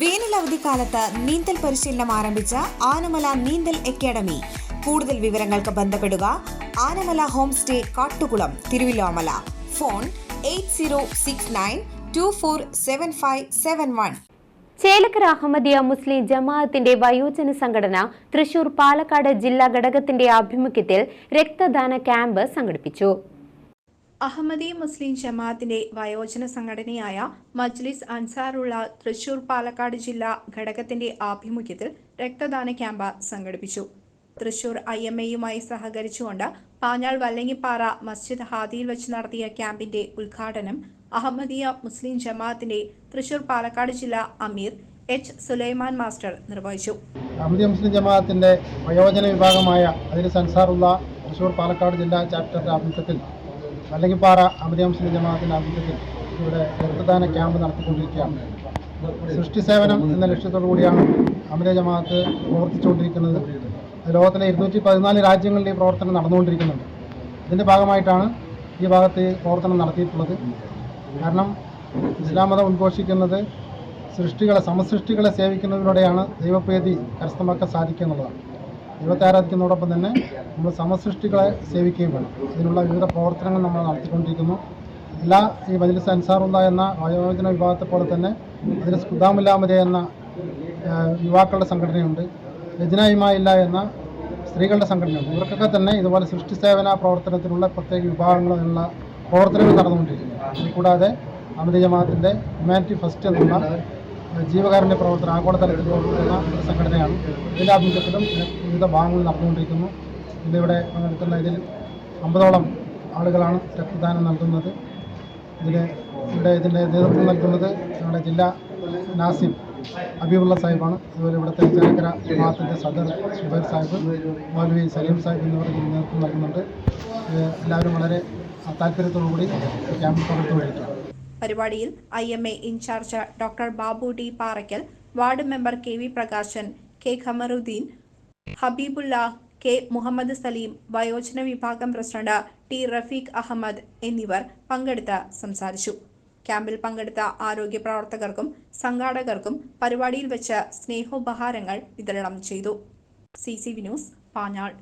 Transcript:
വേനൽ അവധിക്കാലത്ത് നീന്തൽ പരിശീലനം ആരംഭിച്ച ആനമല നീന്തൽ അക്കാദമി. കൂടുതൽ വിവരങ്ങൾക്ക് ബന്ധപ്പെടുക Anamala home stay Kattukulam Thiruvilwamala. Phone eight zero six nine two four seven five seven one. Chelakkara Ahmadiyya മുസ്ലിം ജമാഅത്തിന്റെ വയോജന സംഘടന തൃശൂർ പാലക്കാട് ജില്ലാ ഘടകത്തിന്റെ ആഭിമുഖ്യത്തിൽ രക്തദാന ക്യാമ്പ് സംഘടിപ്പിച്ചു. അഹമ്മദി മുസ്ലിം ജമാഅത്തിന്റെ വയോജന സംഘടനയായ മജ്ലിസ് അൻസാറുള്ള തൃശൂർ പാലക്കാട് ജില്ലാ ഘടകത്തിന്റെ ആഭിമുഖ്യത്തിൽ രക്തദാന ക്യാമ്പ് സംഘടിപ്പിച്ചു. തൃശൂർ ഐ എം എയുമായി സഹകരിച്ചുകൊണ്ട് പാഞ്ഞാൾ വല്ലങ്ങിപ്പാറ മസ്ജിദ് ഹാദിയിൽ വെച്ച് നടത്തിയ ക്യാമ്പിന്റെ ഉദ്ഘാടനം അഹമ്മദിയ മുസ്ലിം ജമാഅത്തിന്റെ തൃശൂർ പാലക്കാട് ജില്ലാ അമീർ എച്ച്. സുലൈമാൻ മാസ്റ്റർ നിർവഹിച്ചു. അഹമ്മദിയ മുസ്ലിം ജമാഅത്തിന്റെ വയോജന വിഭാഗമായ അതിൽ സൻസാറുള്ള തൃശൂർ പാലക്കാട് ജില്ലാ ചാപ്റ്ററിന്റെ ആഭിമുഖ്യത്തിൽ വല്ലങ്ങിപ്പാറ അമിതി മുസ്ലിം ജമാഅത്തിന്റെ ആഭിമുഖ്യത്തിൽ ഇവിടെ രക്തദാന ക്യാമ്പ് നടത്തിക്കൊണ്ടിരിക്കുകയാണ്. സൃഷ്ടി സേവനം എന്ന ലക്ഷ്യത്തോടു കൂടിയാണ് അമിത ജമാഅത്ത് പ്രവർത്തിച്ചുകൊണ്ടിരിക്കുന്നത്. ലോകത്തിലെ ഇരുന്നൂറ്റി പതിനാല് രാജ്യങ്ങളിൽ ഈ പ്രവർത്തനം നടന്നുകൊണ്ടിരിക്കുന്നുണ്ട്. ഇതിന്റെ ഭാഗമായിട്ടാണ് ഈ ഭാഗത്ത് പ്രവർത്തനം നടത്തിയിട്ടുള്ളത്. കാരണം ഇസ്ലാം മതം ഉദ്ഘോഷിക്കുന്നത് സൃഷ്ടികളെ സമസൃഷ്ടികളെ സേവിക്കുന്നതിലൂടെയാണ് ദൈവപ്രീതി കരസ്ഥമാക്കാൻ സാധിക്കുക എന്നുള്ളതാണ്. ആരാധിക്കുന്നതോടൊപ്പം തന്നെ നമ്മൾ സമസൃഷ്ടികളെ സേവിക്കുകയും വേണം. ഇതിനുള്ള വിവിധ പ്രവർത്തനങ്ങൾ നമ്മൾ നടത്തിക്കൊണ്ടിരിക്കുന്നു. എല്ലാ ഈ മജിലിസ് അൻസാറുള്ള എന്ന വയോജന വിഭാഗത്തെ പോലെ തന്നെ അതിൽ സ്കുദാമുല്ലാമത എന്ന യുവാക്കളുടെ സംഘടനയുണ്ട്. രചനായിമായില്ല എന്ന സ്ത്രീകളുടെ സംഘടനയുണ്ട്. ഇവർക്കൊക്കെ തന്നെ ഇതുപോലെ സൃഷ്ടി സേവന പ്രവർത്തനത്തിനുള്ള പ്രത്യേക വിഭാഗങ്ങളുള്ള പ്രവർത്തനങ്ങൾ നടന്നുകൊണ്ടിരിക്കുന്നു. കൂടാതെ അമിത ജമാഅത്തിന്റെ ഹ്യൂമാനിറ്റി ഫസ്റ്റ് എന്നുള്ള ജീവകാരുണ്യ പ്രവർത്തനം ആഗോളതലത്തിൽ പ്രവർത്തിക്കുന്ന ഒരു സംഘടനയാണ്. ഇതിന്റെ ആഭിമുഖ്യത്തിലും വിവിധ ഭാഗങ്ങൾ നടന്നുകൊണ്ടിരിക്കുന്നു. ഇതിവിടെ പങ്കെടുക്കുന്ന ഇതിൽ അമ്പതോളം ആളുകളാണ് രക്തദാനം നൽകുന്നത്. ഇതിൽ ഇവിടെ ഇതിന്റെ നേതൃത്വം നൽകുന്നത് നമ്മുടെ ജില്ലാ നാസിം ഹബീബുള്ള സാഹിബാണ്. അതുപോലെ ഇവിടുത്തെ ചേലക്കര ജമാഅത്തിന്റെ സദർ സുബൈർ സാഹിബ് മൗലവി സലീം സാഹിബ് എന്നിവർ ഇതിന് നേതൃത്വം നൽകുന്നുണ്ട്. എല്ലാവരും വളരെ താല്പര്യത്തോടു കൂടി ക്യാമ്പ് പകർത്തു പങ്കെടുത്തുകൊണ്ടിരിക്കുകയാണ് പരിപാടിയിൽ I M A in charge doctor Babu D Parakkal ward member K V Prakashan K Khamaruddeen Habeebulla K Muhammad Saleem വയോജന വിഭാഗം പ്രസിഡന്റ് ടി റഫീഖ് അഹമ്മദ് എന്നിവർ പങ്കെടുത്ത് സംസാരിച്ചു. ക്യാമ്പിൽ പങ്കെടുത്ത ആരോഗ്യ പ്രവർത്തകർക്കും സംഘാടകർക്കും പരിപാടിയിൽ വെച്ച് സ്നേഹോപഹാരങ്ങൾ വിതരണം ചെയ്തു. C C V news Panjal.